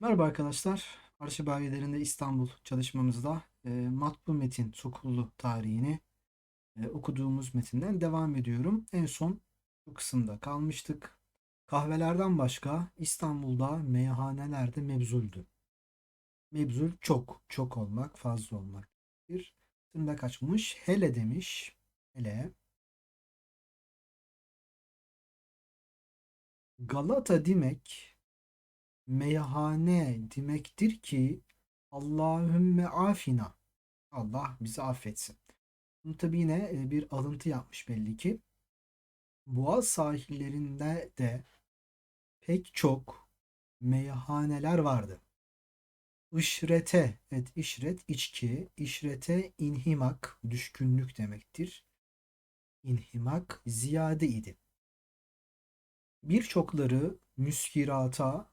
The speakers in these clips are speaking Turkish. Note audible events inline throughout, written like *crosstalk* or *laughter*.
Merhaba arkadaşlar. Arşiv belgelerinde İstanbul çalışmamızda e, matbu metin Sokullu tarihini e, okuduğumuz metinden devam ediyorum. En son bu kısımda kalmıştık. Kahvelerden başka İstanbul'da meyhanelerde mebzuldü. Mebzul çok, çok olmak, fazla olmak. Bir tırnak kaçmış. Hele demiş. Hele. Galata demek meyhane demektir ki Allahümme afina. Allah bizi affetsin. Bunu tabi yine e, bir alıntı yapmış belli ki. Boğaz sahillerinde de pek çok meyhaneler vardı. İşrete, evet işret içki, işrete inhimak düşkünlük demektir. İnhimak ziyade idi. Birçokları müskirata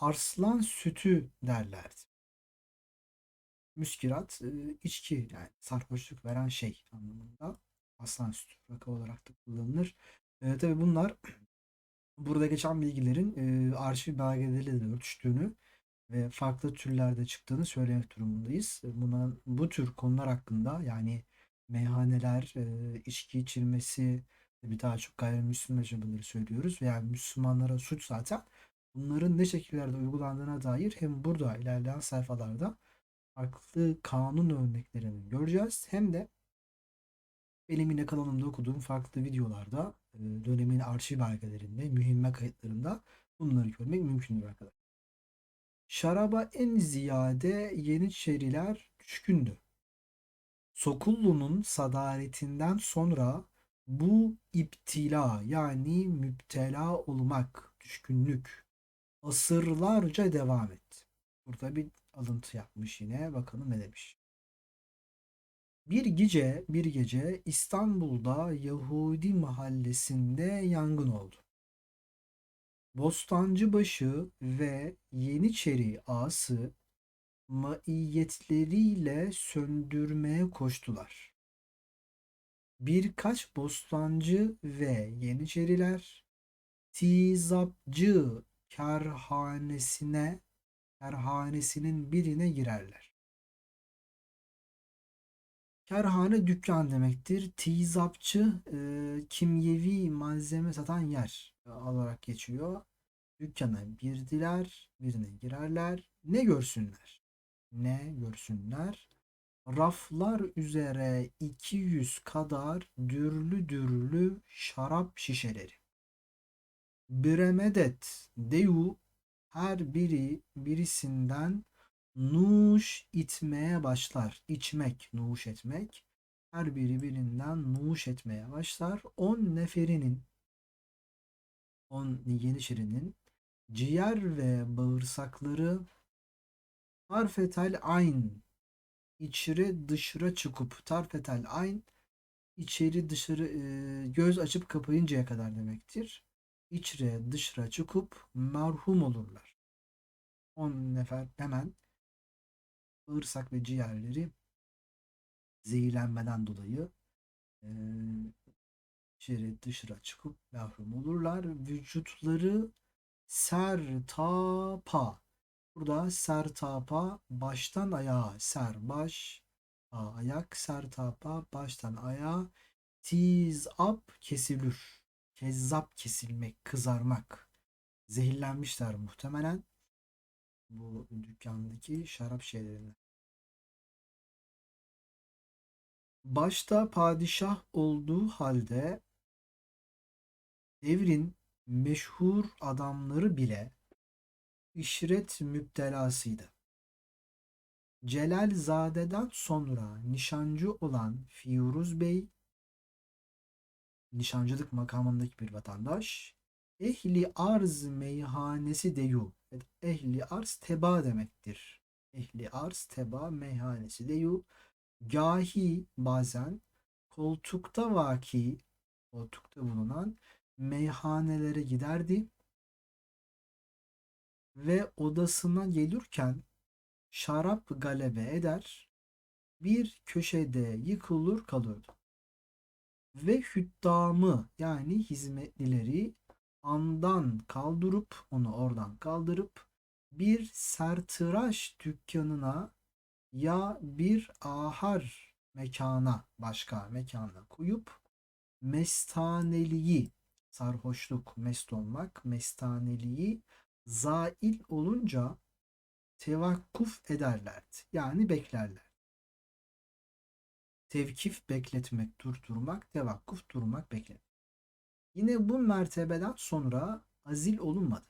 arslan sütü derlerdi. Müskirat içki yani sarhoşluk veren şey anlamında aslan sütü rakı olarak da kullanılır. E, tabi bunlar *clears throat* burada geçen bilgilerin e, arşiv belgeleriyle de örtüştüğünü ve farklı türlerde çıktığını söylemek durumundayız. Buna, bu tür konular hakkında yani meyhaneler, e, içki içilmesi, bir daha çok gayrimüslim yaşamaları söylüyoruz veya Müslümanlara suç zaten bunların ne şekillerde uygulandığına dair hem burada ilerleyen sayfalarda farklı kanun örneklerini göreceğiz. Hem de benim yine kanalımda okuduğum farklı videolarda e, dönemin arşiv belgelerinde, mühimme kayıtlarında bunları görmek mümkündür arkadaşlar. Şaraba en ziyade Yeniçeriler düşkündü. Sokullu'nun sadaretinden sonra bu iptila yani müptela olmak, düşkünlük asırlarca devam etti. Burada bir alıntı yapmış yine. Bakalım ne demiş. Bir gece, bir gece İstanbul'da Yahudi mahallesinde yangın oldu. Bostancıbaşı ve Yeniçeri ağası maiyetleriyle söndürmeye koştular. Birkaç bostancı ve Yeniçeriler tizapçı kerhanesine kerhanesinin birine girerler. Kerhane dükkan demektir. Tizapçı e, kimyevi malzeme satan yer olarak geçiyor. Dükkana girdiler, birine girerler. Ne görsünler? Ne görsünler? Raflar üzere 200 kadar dürlü dürlü şarap şişeleri. Biremedet deyu her biri birisinden nuş itmeye başlar. İçmek, nuş etmek. Her biri birinden nuş etmeye başlar. On neferinin, on Yeniçerinin ciğer ve bağırsakları tarfetel ayn içeri dışarı çıkıp tarfetel ayn içeri dışarı göz açıp kapayıncaya kadar demektir içre dışra çıkıp merhum olurlar. On nefer hemen bağırsak ve ciğerleri zehirlenmeden dolayı e, içeri dışra çıkıp merhum olurlar. Vücutları sertapa. Burada sertapa baştan ayağa ser baş ayak sertapa baştan ayağa tiz up kesilir kezzap kesilmek, kızarmak. Zehirlenmişler muhtemelen bu dükkandaki şarap şeylerine. Başta padişah olduğu halde devrin meşhur adamları bile işret müptelasıydı. Celalzade'den sonra nişancı olan Firuz Bey nişancılık makamındaki bir vatandaş. Ehli arz meyhanesi deyu. Ehli arz teba demektir. Ehli arz teba meyhanesi deyu. Gahi bazen koltukta vaki koltukta bulunan meyhanelere giderdi ve odasına gelirken şarap galebe eder bir köşede yıkılır kalırdı ve hüddamı yani hizmetlileri andan kaldırıp onu oradan kaldırıp bir sertıraş dükkanına ya bir ahar mekana başka mekana koyup mestaneliği sarhoşluk mest olmak mestaneliği zail olunca tevakkuf ederlerdi. Yani beklerler. Tevkif bekletmek, durdurmak, tevakkuf durmak, beklemek. Yine bu mertebeden sonra azil olunmadı.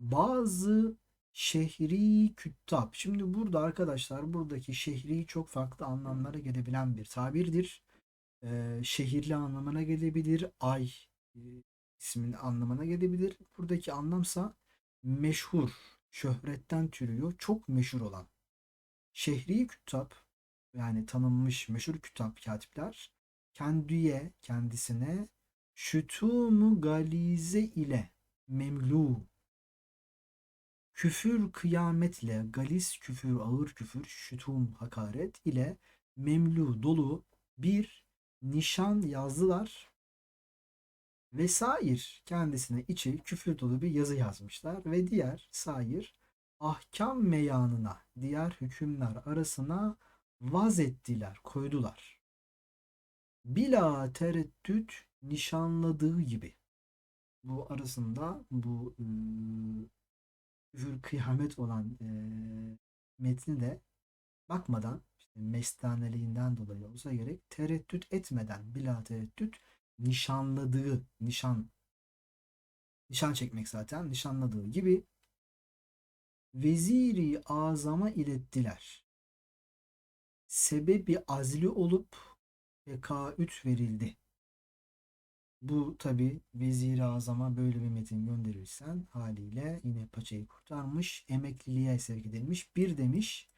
Bazı şehri küttab. Şimdi burada arkadaşlar buradaki şehri çok farklı anlamlara gelebilen bir tabirdir. Ee, şehirli anlamına gelebilir. Ay e, ismin anlamına gelebilir. Buradaki anlamsa meşhur, şöhretten türüyor. Çok meşhur olan. Şehri küttab yani tanınmış meşhur kütap katipler kendiye kendisine şütumu galize ile memlu küfür kıyametle galis küfür ağır küfür şütum hakaret ile memlu dolu bir nişan yazdılar. Vesair kendisine içi küfür dolu bir yazı yazmışlar ve diğer sair ahkam meyanına diğer hükümler arasına vaz ettiler koydular bila tereddüt nişanladığı gibi bu arasında bu e, küfür kıyamet olan e, metni de bakmadan işte mestaneliğinden dolayı olsa gerek tereddüt etmeden bila tereddüt nişanladığı nişan nişan çekmek zaten nişanladığı gibi veziri azama ilettiler. Sebebi azli olup tekaüt verildi. Bu tabi vezir azama böyle bir metin gönderirsen haliyle yine paçayı kurtarmış, emekliliğe sevk edilmiş. Bir demiş,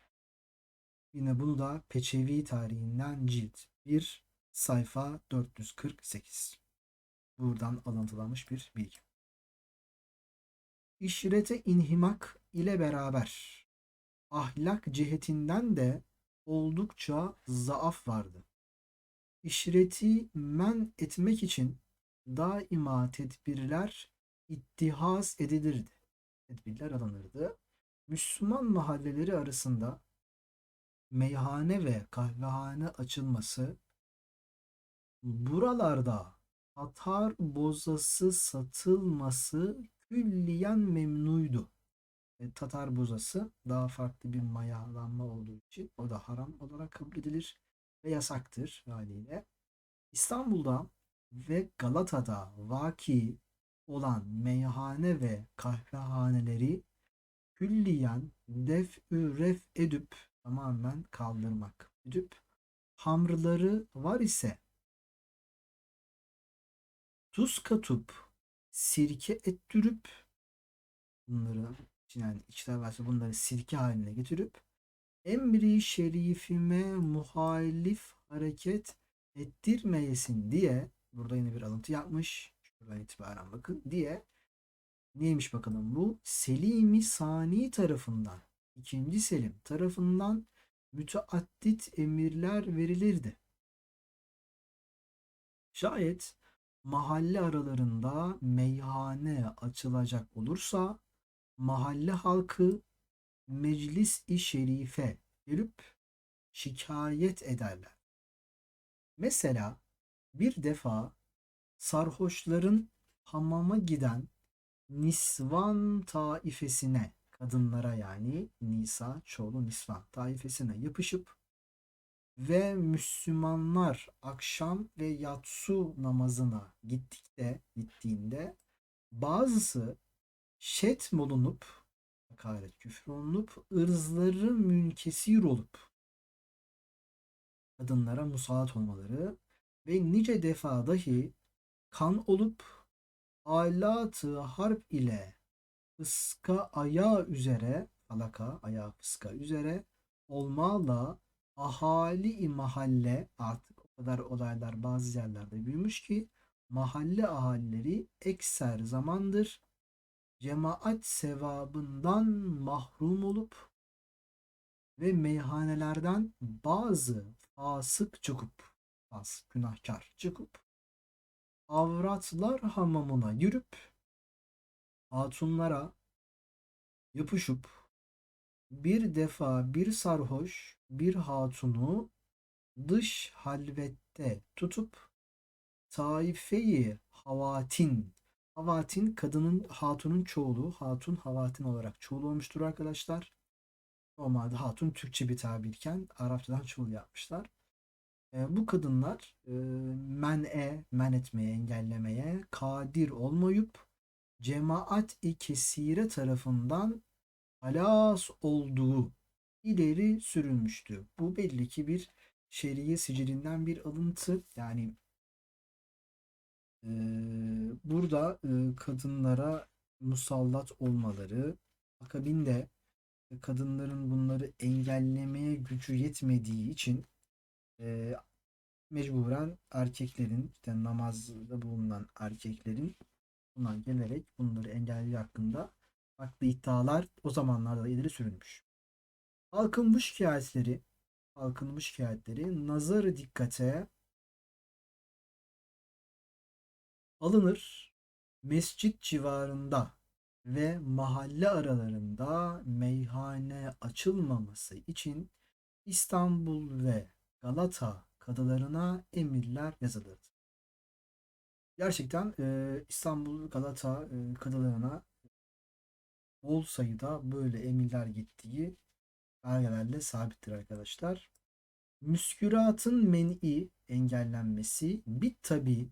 yine bunu da Peçevi tarihinden cilt 1 sayfa 448. Buradan alıntılanmış bir bilgi. İşrete inhimak ile beraber ahlak cihetinden de oldukça zaaf vardı. İşreti men etmek için daima tedbirler ittihaz edilirdi. Tedbirler alınırdı. Müslüman mahalleleri arasında meyhane ve kahvehane açılması buralarda atar bozası satılması külliyen memnuydu. E, Tatar bozası daha farklı bir mayalanma olduğu için o da haram olarak kabul edilir ve yasaktır haliyle. İstanbul'da ve Galata'da vaki olan meyhane ve kahvehaneleri külliyen def-ü ref edüp tamamen kaldırmak edüp hamrları var ise tuz katıp sirke ettürüp bunları yani içler varsa bunları sirke haline getirip emri şerifime muhalif hareket ettirmeyesin diye burada yine bir alıntı yapmış. Şuradan itibaren bakın diye neymiş bakalım bu? Selim-i Sani tarafından ikinci Selim tarafından müteaddit emirler verilirdi. Şayet mahalle aralarında meyhane açılacak olursa mahalle halkı meclis-i şerife gelip şikayet ederler. Mesela bir defa sarhoşların hamama giden Nisvan taifesine kadınlara yani Nisa çoğulu Nisvan taifesine yapışıp ve Müslümanlar akşam ve yatsu namazına gittikte gittiğinde bazısı şetm olunup hakaret küfür olunup ırzları münkesir olup kadınlara musallat olmaları ve nice defa dahi kan olup alatı harp ile fıska ayağı üzere falaka ayağı fıska üzere olmala ahali mahalle artık o kadar olaylar bazı yerlerde büyümüş ki mahalle ahalileri ekser zamandır cemaat sevabından mahrum olup ve meyhanelerden bazı fasık çıkıp az günahkar çıkıp avratlar hamamına yürüp hatunlara yapışıp bir defa bir sarhoş bir hatunu dış halvette tutup taifeyi havatin havatin kadının hatunun çoğulu hatun havatin olarak çoğul olmuştur arkadaşlar. Normalde hatun Türkçe bir tabirken Arapçadan çoğul yapmışlar. E, bu kadınlar e, men'e, men etmeye, engellemeye kadir olmayıp cemaat-i kesire tarafından halas olduğu ileri sürülmüştü. Bu belli ki bir şeriye sicilinden bir alıntı. Yani e, burada e, kadınlara musallat olmaları, akabinde kadınların bunları engellemeye gücü yetmediği için e, mecburen erkeklerin işte namazda bulunan erkeklerin buna gelerek bunları engelli hakkında farklı iddialar o zamanlarda da ileri sürülmüş. Halkın bu şikayetleri halkın bu şikayetleri nazarı dikkate alınır. Mescit civarında ve mahalle aralarında meyhane açılmaması için İstanbul ve Galata kadılarına emirler yazılırdı. Gerçekten e, İstanbul Galata e, kadılarına bol sayıda böyle emirler gittiği belgelerle sabittir arkadaşlar. Müsküratın men'i engellenmesi bit tabi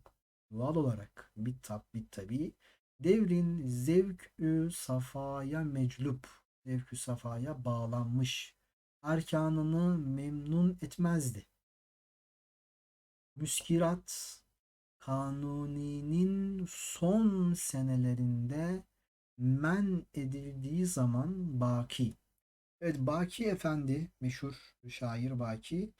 doğal olarak bit tab bit tabi devrin zevkü safaya meclup zevkü safaya bağlanmış erkanını memnun etmezdi. Müskirat Kanuni'nin son senelerinde men edildiği zaman Baki. Evet Baki Efendi, meşhur şair Baki,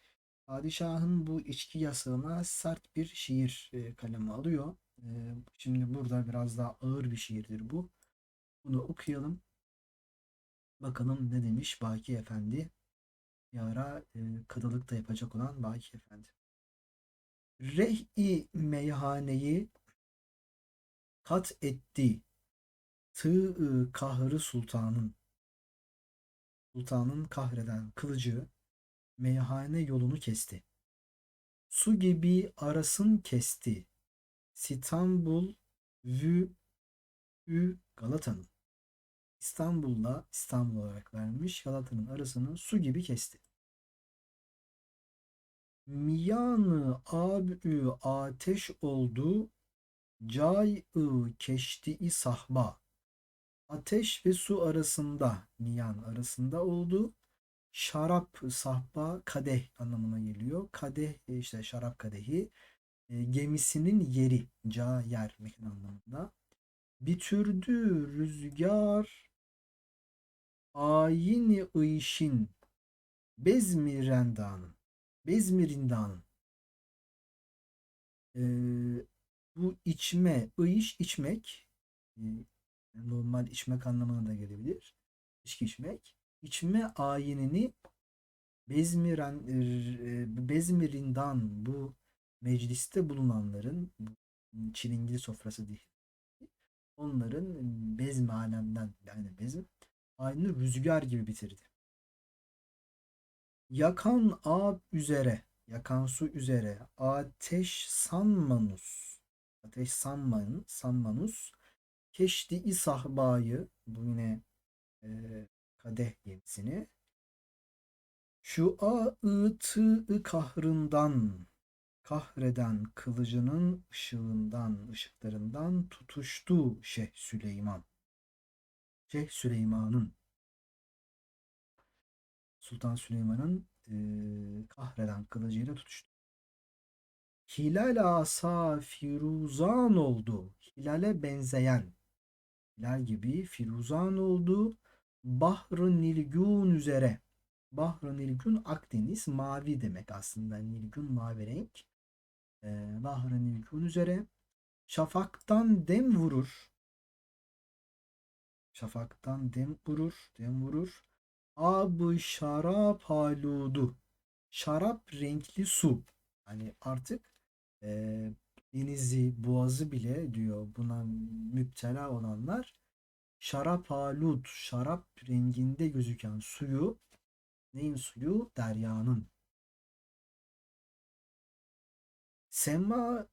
padişahın bu içki yasağına sert bir şiir e, kalemi alıyor. E, şimdi burada biraz daha ağır bir şiirdir bu. Bunu okuyalım. Bakalım ne demiş Baki Efendi. Bir ara e, kadılık da yapacak olan Baki Efendi. Reh-i meyhaneyi kat etti. Tığ kahrı sultanın. Sultanın kahreden kılıcı meyhane yolunu kesti. Su gibi arasın kesti. İstanbul vü ü Galata'nın. İstanbul'la İstanbul olarak vermiş Galata'nın arasını su gibi kesti. Miyanı abü ateş oldu cay-ı keşti-i sahba. Ateş ve su arasında, miyan arasında oldu. Şarap sahba kadeh anlamına geliyor. Kadeh e, işte şarap kadehi e, gemisinin yeri, ca yer mekan anlamında. Bitürdü rüzgar ayini ıyşin bezmi rendanın bezmi rindanın e, bu içme, ıyış içmek e, normal içmek anlamına da gelebilir. İçki içmek. İçme ayinini Bezmiren, e, Bezmirindan bu mecliste bulunanların çilingir sofrası değil. Onların bezmi alemden yani bezm aynı rüzgar gibi bitirdi. Yakan ab üzere, yakan su üzere ateş sanmanus. Ateş sanman, sanmanus. Keşti isahbayı, bu yine e, kadeh gemisini. Şu a ı kahrından, kahreden kılıcının ışığından, ışıklarından tutuştu Şeyh Süleyman. Şeyh Süleyman'ın Sultan Süleyman'ın e, kahreden kılıcıyla tutuştu. Hilal asa firuzan oldu. Hilale benzeyen. Hilal gibi firuzan oldu. Bahr-ı Nilgün üzere. Bahr-ı Nilgün Akdeniz mavi demek aslında. Nilgün mavi renk. Ee, Bahr-ı Nilgün üzere. Şafaktan dem vurur. Şafaktan dem vurur. Dem vurur. Ab şarap haludu. Şarap renkli su. Hani artık e, denizi, boğazı bile diyor buna müptela olanlar Şarap halut, şarap renginde gözüken suyu, neyin suyu? Deryanın. Sema-ı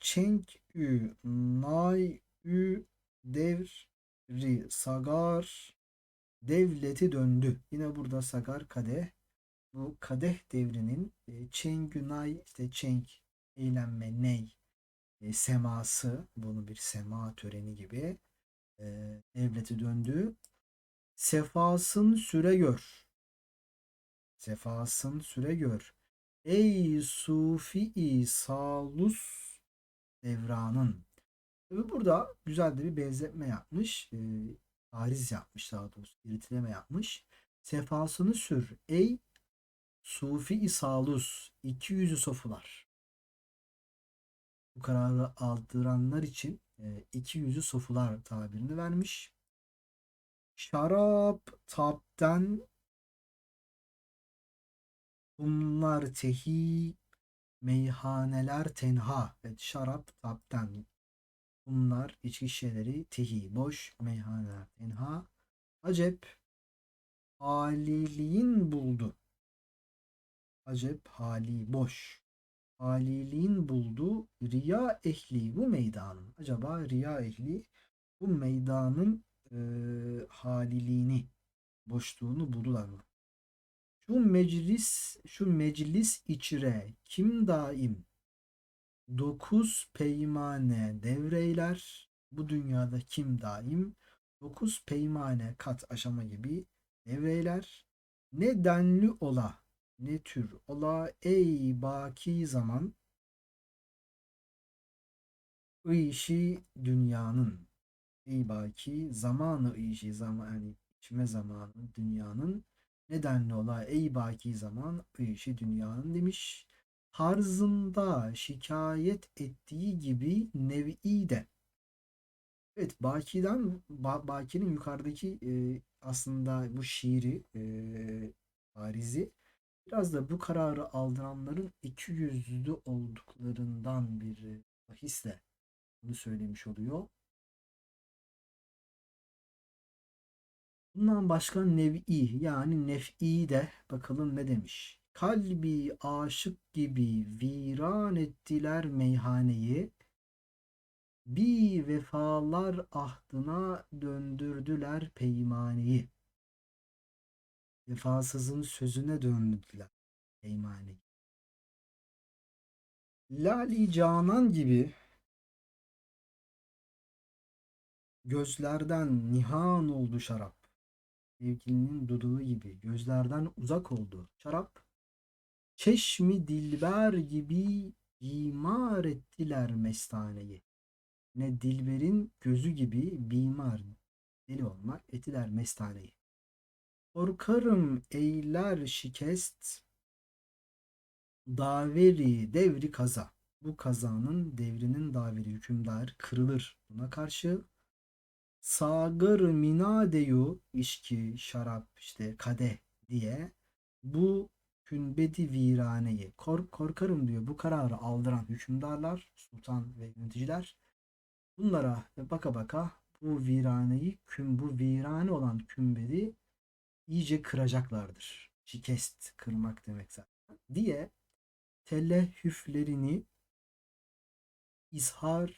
çenk-ü, nay-ü devri, sagar, devleti döndü. Yine burada sagar kadeh. Bu kadeh devrinin e, çengü nay, işte çenk, eğlenme, ney, e, seması, bunu bir sema töreni gibi e, devleti döndü. Sefasın süre gör. Sefasın süre gör. Ey sufi salus devranın. Tabi burada güzel de bir benzetme yapmış. E, bariz yapmış daha doğrusu. İritileme yapmış. Sefasını sür. Ey sufi salus. iki yüzü sofular. Bu kararı aldıranlar için e, iki yüzü sofular tabirini vermiş. Şarap tapten bunlar tehi meyhaneler tenha. Evet, şarap tapten bunlar içki şişeleri tehi boş meyhaneler tenha. Acep haliliğin buldu. Acep hali boş. Haliliğin buldu riya ehli bu meydanın. Acaba riya ehli bu meydanın e, haliliğini, boşluğunu buldular mı? Şu meclis, şu meclis içire kim daim dokuz peymane devreyler bu dünyada kim daim dokuz peymane kat aşama gibi devreyler ne denli ola ne tür ola? Ey baki zaman işi dünyanın. Ey baki zamanı işi zaman yani içme zamanı dünyanın. Nedenli ola? Ey baki zaman işi dünyanın demiş. Tarzında şikayet ettiği gibi nev'i de. Evet Baki'den ba, Baki'nin yukarıdaki e, aslında bu şiiri e, barizi biraz da bu kararı aldıranların iki yüzlü olduklarından bir bahisle bunu söylemiş oluyor. Bundan başka nev'i yani nef'i de bakalım ne demiş. Kalbi aşık gibi viran ettiler meyhaneyi. Bir vefalar ahdına döndürdüler peymaneyi. Vefasızın sözüne döndüler peymaneyi. Lali Canan gibi gözlerden nihan oldu şarap. Sevgilinin dudağı gibi gözlerden uzak oldu şarap. Çeşmi dilber gibi imar ettiler mestaneyi. Ne dilberin gözü gibi bimar deli olmak ettiler mestaneyi. Korkarım eyler şikest daveri devri kaza. Bu kazanın devrinin daveri hükümdar kırılır. Buna karşı sagır minadeyu içki, şarap, işte kadeh diye bu künbedi viraneyi kork korkarım diyor. Bu kararı aldıran hükümdarlar, sultan ve yöneticiler bunlara baka baka bu viraneyi, küm, bu virane olan kümbedi iyice kıracaklardır. Şikest kırmak demek zaten. Diye telehüflerini izhar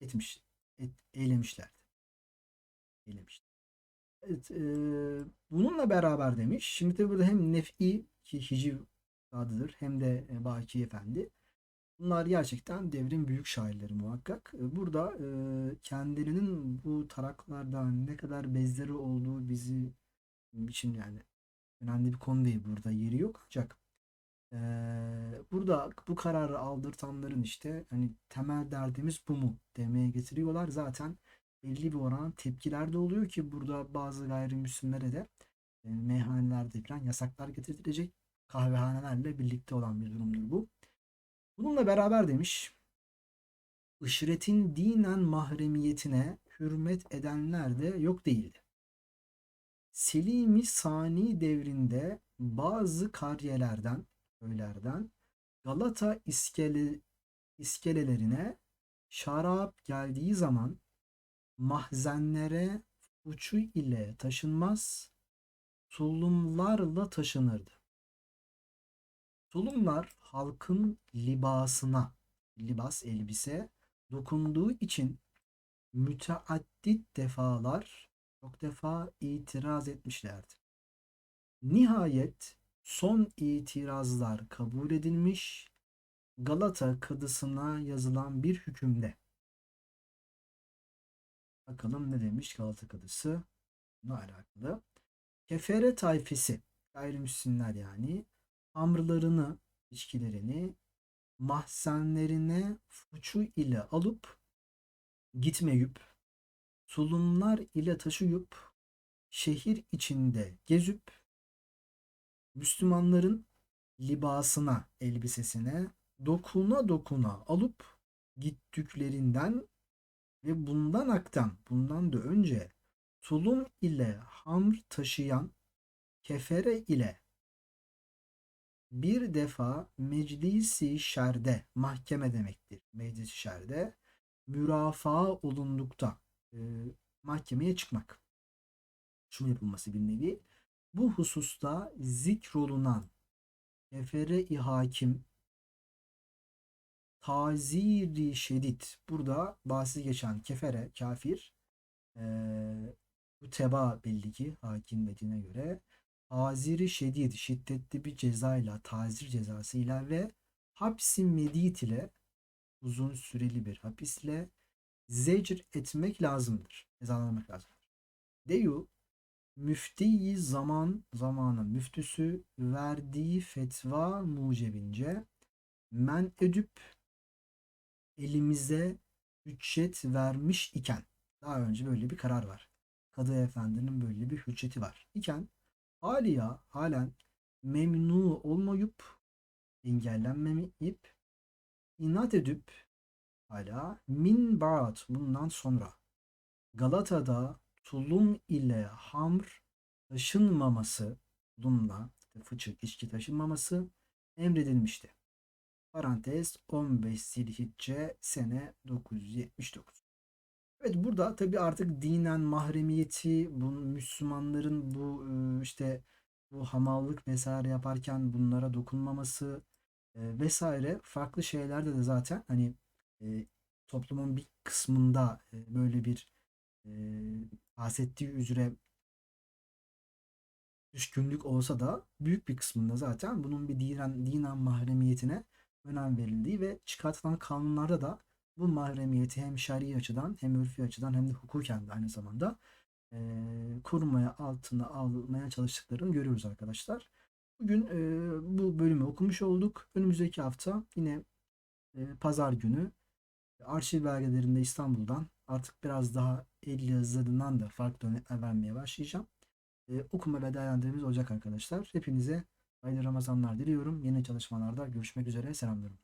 etmiş, et, eylemişlerdi. Eylemişler. Evet, e, bununla beraber demiş. Şimdi tabi burada hem nef'i ki hiciv adıdır hem de Baki Efendi. Bunlar gerçekten devrin büyük şairleri muhakkak. Burada e, kendilerinin bu taraklardan ne kadar bezleri olduğu bizi için yani önemli bir konu değil. Burada yeri yok. Ancak e, burada bu kararı aldırtanların işte hani temel derdimiz bu mu demeye getiriyorlar. Zaten belli bir oran tepkiler de oluyor ki burada bazı gayrimüslimlere de e, meyhanelerde falan yasaklar getirilecek kahvehanelerle birlikte olan bir durumdur bu. Bununla beraber demiş ışretin dinen mahremiyetine hürmet edenler de yok değildi. Selimi Sani devrinde bazı kariyelerden, köylerden Galata iskele, iskelelerine şarap geldiği zaman mahzenlere uçu ile taşınmaz, tulumlarla taşınırdı. Tulumlar halkın libasına, libas elbise dokunduğu için müteaddit defalar çok defa itiraz etmişlerdi. Nihayet son itirazlar kabul edilmiş Galata Kadısı'na yazılan bir hükümde. Bakalım ne demiş Galata Kadısı? Bununla alakalı. Kefere tayfesi, gayrimüslimler yani, hamrlarını, içkilerini mahzenlerine fuçu ile alıp gitmeyip, tulumlar ile taşıyıp, şehir içinde gezip, Müslümanların libasına, elbisesine dokuna dokuna alıp gittiklerinden ve bundan aktan, bundan da önce tulum ile hamr taşıyan kefere ile bir defa meclisi şerde, mahkeme demektir. Meclisi şerde mürafaa olundukta e, mahkemeye çıkmak. Şunu yapılması bir nevi. Bu hususta zikrolunan kefere-i hakim taziri şedid. Burada bahsi geçen kefere, kafir e, bu teba belli ki hakim dediğine göre taziri şedid, şiddetli bir cezayla, tazir cezasıyla ve hapsi medit ile uzun süreli bir hapisle zecr etmek lazımdır. Cezalandırmak lazımdır. Deyu müftiyi zaman zamanın müftüsü verdiği fetva mucebince men edüp elimize hüccet vermiş iken daha önce böyle bir karar var. Kadı efendinin böyle bir hücceti var. iken haliya halen memnu olmayıp engellenmeyip inat edip hala min ba'd bundan sonra Galata'da tulum ile hamr taşınmaması tulumla işte fıçı içki taşınmaması emredilmişti. Parantez 15 Zilhicce sene 979. Evet burada tabi artık dinen mahremiyeti, bu Müslümanların bu e, işte bu hamallık vesaire yaparken bunlara dokunmaması e, vesaire farklı şeylerde de zaten hani e, toplumun bir kısmında böyle bir bahsettiği üzere düşkünlük olsa da büyük bir kısmında zaten bunun bir dinen, dinen mahremiyetine önem verildiği ve çıkartılan kanunlarda da bu mahremiyeti hem şer'i açıdan hem ürfi açıdan hem de hukuken de aynı zamanda e, korumaya altına almaya çalıştıklarını görüyoruz arkadaşlar. Bugün e, bu bölümü okumuş olduk. Önümüzdeki hafta yine e, pazar günü arşiv belgelerinde İstanbul'dan artık biraz daha el yazılarından da farklı örnekler vermeye başlayacağım. E, okuma ve değerlendirmemiz olacak arkadaşlar. Hepinize hayırlı Ramazanlar diliyorum. Yeni çalışmalarda görüşmek üzere. Selamlarım.